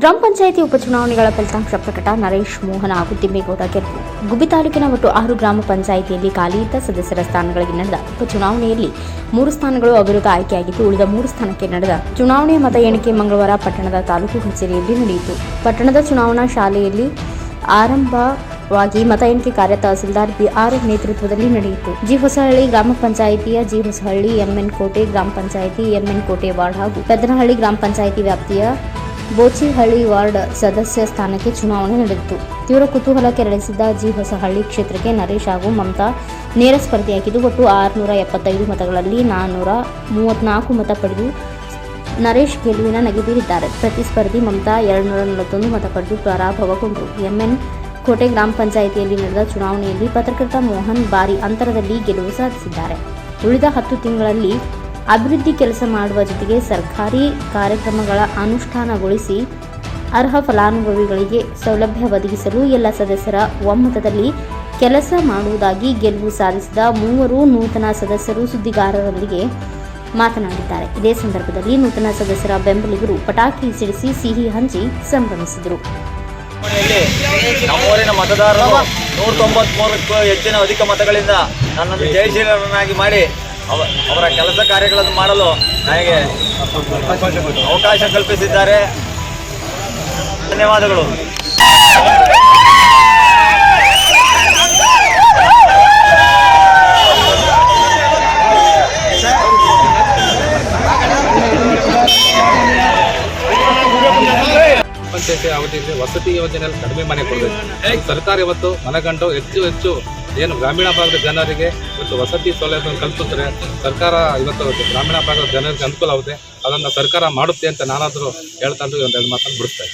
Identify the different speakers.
Speaker 1: ಗ್ರಾಮ ಪಂಚಾಯಿತಿ ಉಪಚುನಾವಣೆಗಳ ಫಲಿತಾಂಶ ಪ್ರಕಟ. ನರೇಶ್ ಮೋಹನ್ ಹಾಗೂ ತಿಮ್ಮೇಗೌಡ ಗೆದ್ದು ಗುಬ್ಬಿ ತಾಲೂಕಿನ ಒಟ್ಟು ಆರು ಗ್ರಾಮ ಪಂಚಾಯಿತಿಯಲ್ಲಿ ಖಾಲಿ ಇದ್ದ ಸದಸ್ಯರ ಸ್ಥಾನಗಳಿಗೆ ನಡೆದ ಉಪಚುನಾವಣೆಯಲ್ಲಿ ಮೂರು ಸ್ಥಾನಗಳು ಅವಿರೋಧ ಆಯ್ಕೆಯಾಗಿದ್ದು, ಉಳಿದ ಮೂರು ಸ್ಥಾನಕ್ಕೆ ನಡೆದ ಚುನಾವಣೆಯ ಮತ ಎಣಿಕೆ ಮಂಗಳವಾರ ಪಟ್ಟಣದ ತಾಲೂಕು ಕಚೇರಿಯಲ್ಲಿ ನಡೆಯಿತು. ಪಟ್ಟಣದ ಚುನಾವಣಾ ಶಾಲೆಯಲ್ಲಿ ಆರಂಭವಾಗಿ ಮತ ಎಣಿಕೆ ಕಾರ್ಯ ತಹಸೀಲ್ದಾರ್ ಬಿಆರ್ ನೇತೃತ್ವದಲ್ಲಿ ನಡೆಯಿತು. ಜಿ ಹೊಸಹಳ್ಳಿ ಗ್ರಾಮ ಪಂಚಾಯಿತಿಯ ಜಿ ಹೊಸಹಳ್ಳಿ ಎಂಎನ್ ಕೋಟೆ, ಗ್ರಾಮ ಪಂಚಾಯಿತಿ ಎಂಎನ್ ಕೋಟೆ ವಾರ್ಡ್ ಹಾಗೂ ಪೆದ್ದನಹಳ್ಳಿ ಗ್ರಾಮ ಪಂಚಾಯಿತಿ ವ್ಯಾಪ್ತಿಯ ಬೋಚಿಹಳ್ಳಿ ವಾರ್ಡ್ ಸದಸ್ಯ ಸ್ಥಾನಕ್ಕೆ ಚುನಾವಣೆ ನಡೆದಿತ್ತು. ತೀವ್ರ ಕುತೂಹಲ ಕೆರಳಿಸಿದ್ದ ಜಿ ಹೊಸಹಳ್ಳಿ ಕ್ಷೇತ್ರಕ್ಕೆ ನರೇಶ್ ಹಾಗೂ ಮಮತಾ ನೇರ ಸ್ಪರ್ಧೆಯಾಗಿದ್ದು, ಒಟ್ಟು ಆರುನೂರ ಎಪ್ಪತ್ತೈದು ಮತಗಳಲ್ಲಿ ನಾನ್ನೂರ ಮೂವತ್ನಾಲ್ಕು ಮತ ಪಡೆದು ನರೇಶ್ ಗೆಲುವಿನ ನಗೆಬೀರಿದ್ದಾರೆ ಪ್ರತಿಸ್ಪರ್ಧಿ ಮಮತಾ ಎರಡುನೂರ ನಲವತ್ತೊಂದು ಮತ ಪಡೆದು ಪರಾಭವಗೊಂಡರು ಎಂಎನ್ ಕೋಟೆ ಗ್ರಾಮ ಪಂಚಾಯಿತಿಯಲ್ಲಿ ನಡೆದ ಚುನಾವಣೆಯಲ್ಲಿ ಪತ್ರಕರ್ತ ಮೋಹನ್ ಭಾರಿ ಅಂತರದಲ್ಲಿ ಗೆಲುವು ಸಾಧಿಸಿದ್ದಾರೆ. ಉಳಿದ ಹತ್ತು ತಿಂಗಳಲ್ಲಿ ಅಭಿವೃದ್ಧಿ ಕೆಲಸ ಮಾಡುವ ಜೊತೆಗೆ ಸರ್ಕಾರಿ ಕಾರ್ಯಕ್ರಮಗಳ ಅನುಷ್ಠಾನಗೊಳಿಸಿ ಅರ್ಹ ಫಲಾನುಭವಿಗಳಿಗೆ ಸೌಲಭ್ಯ ಒದಗಿಸಲು ಎಲ್ಲ ಸದಸ್ಯರ ಒಮ್ಮತದಲ್ಲಿ ಕೆಲಸ ಮಾಡುವುದಾಗಿ ಗೆಲುವು ಸಾಧಿಸಿದ ಮೂವರು ನೂತನ ಸದಸ್ಯರು ಸುದ್ದಿಗಾರರೊಂದಿಗೆ ಮಾತನಾಡಿದ್ದಾರೆ. ಇದೇ ಸಂದರ್ಭದಲ್ಲಿ ನೂತನ ಸದಸ್ಯರ ಬೆಂಬಲಿಗರು ಪಟಾಕಿ ಸಿಡಿಸಿ ಸಿಹಿ ಹಂಚಿ ಸಂಭ್ರಮಿಸಿದರು.
Speaker 2: ನಮ್ಮೂರಿನ ಮತದಾರರು ನೂರ ತೊಂಬತ್ಮೂರಕ್ಕೂ ಹೆಚ್ಚಿನ ಅಧಿಕ ಮತಗಳಿಂದ ನನ್ನನ್ನು ಜಯಶೀಲರನ್ನಾಗಿ ಮಾಡಿ ಅವರ ಕೆಲಸ ಕಾರ್ಯಗಳನ್ನು ಮಾಡಲು ನನಗೆ ಅವಕಾಶ ಕಲ್ಪಿಸಿದ್ದಾರೆ ಧನ್ಯವಾದಗಳು
Speaker 3: ಅವಧಿಯಲ್ಲಿ ವಸತಿ ಯೋಜನೆಯಲ್ಲಿ ಕಡಿಮೆ ಮನೆ ಕೊಡಬೇಕು ಸರ್ಕಾರ ಇವತ್ತು ಮನಗಂಡು ಹೆಚ್ಚು ಹೆಚ್ಚು ಏನು ಗ್ರಾಮೀಣ ಭಾಗದ ಜನರಿಗೆ ಇವತ್ತು ವಸತಿ ಸೌಲಭ್ಯ ಕಲ್ಪಿಸಿದ್ರೆ ಸರ್ಕಾರ ಇವತ್ತು ಗ್ರಾಮೀಣ ಭಾಗದ ಜನರಿಗೆ ಅನುಕೂಲ ಆಗುತ್ತೆ. ಅದನ್ನು ಸರ್ಕಾರ ಮಾಡುತ್ತೆ ಅಂತ ನಾನಾದರೂ ಹೇಳ್ತಾ ಒಂದೆರಡು ಮಾತನ್ನು ಬಿಡಿಸ್ತಾ